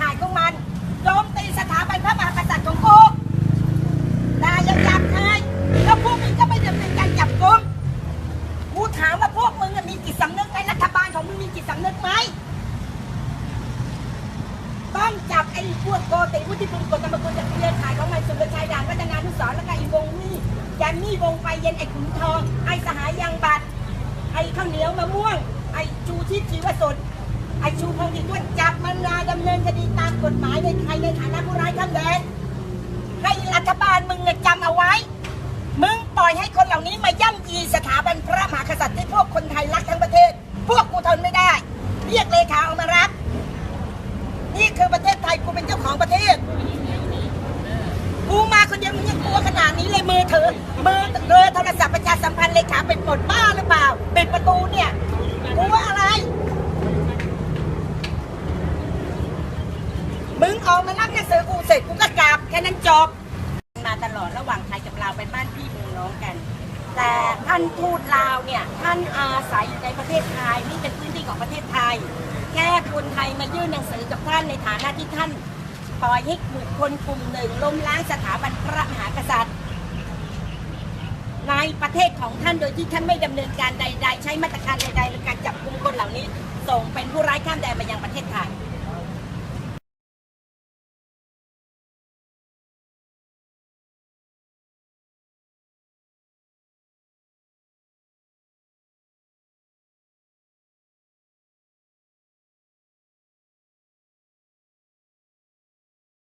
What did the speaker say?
ข่ายของมันโจมตีสถาบันพระมหากษัตริย์ของกูด่ายังหยาบคายแล้วพวกมึงก็ไม่ดำเนินการจับกุมกูถามว่าพวกมึงมีจิตสำนึกไหมรัฐบาลของมึงมีจิตสำนึกไหมต้องจับไอ้พวกโกติวุฒิพงศ์กฎกรรมคุณจากเครือข่ายของมันสุรชัยด่านวัฒนานุสรแล้วก็ไอ้วงนี่ยันนี่วงไฟเย็นไอ้ขุนทองไอ้สหายยังบัตรไอ้ข้าวเหนียวมะม่วง ไอ้ชูชีพชีวสด ไอชูพงศ์ติดด้วยจับมันมาดำเนินคดีตามกฎหมายในไทยในฐานะผู้ร้ายข้ามแดนให้รัฐบาลมึงจำเอาไว้ มึงปล่อยให้คนเหล่านี้มาย่ำยีสถาบันพระมหากษัตริย์ที่พวกคนไทยรักทั้งประเทศ พวกกูทนไม่ได้ เรียกเลขาเอามารับ นี่คือประเทศไทยกูเป็นเจ้าของประเทศกูมาคนเดียวมึงยังกลัวขนาดนี้เลยมือถือมือเรือโทรศัพท์ประชาสัมพันธ์เลขาเป็นหมดบ้าหรือเปล่าเปิดประตูเนี่ยกูว่าอะไร มึงออกมารับหนังสือกูเสร็จกูก็กลับแค่นั้นจบ มาตลอดระหว่างไทยกับลาวเป็นบ้านพี่เมืองน้องกัน แต่ท่านทูตลาวเนี่ยท่านอาศัยอยู่ในประเทศไทยนี่เป็นพื้นที่ของประเทศไทย แค่คนไทยมายื่นหนังสือกับท่านในฐานะที่ท่านปล่อยให้บุคคลกลุ่มหนึ่งล้มล้างสถาบันพระมหากษัตริย์ ในประเทศของท่านโดยที่ท่านไม่ดำเนินการใด ๆ ใช้มาตรการใดๆในการจับกลุ่มคนเหล่านี้ ส่งเป็นผู้ร้ายข้ามแดนมายังประเทศไทย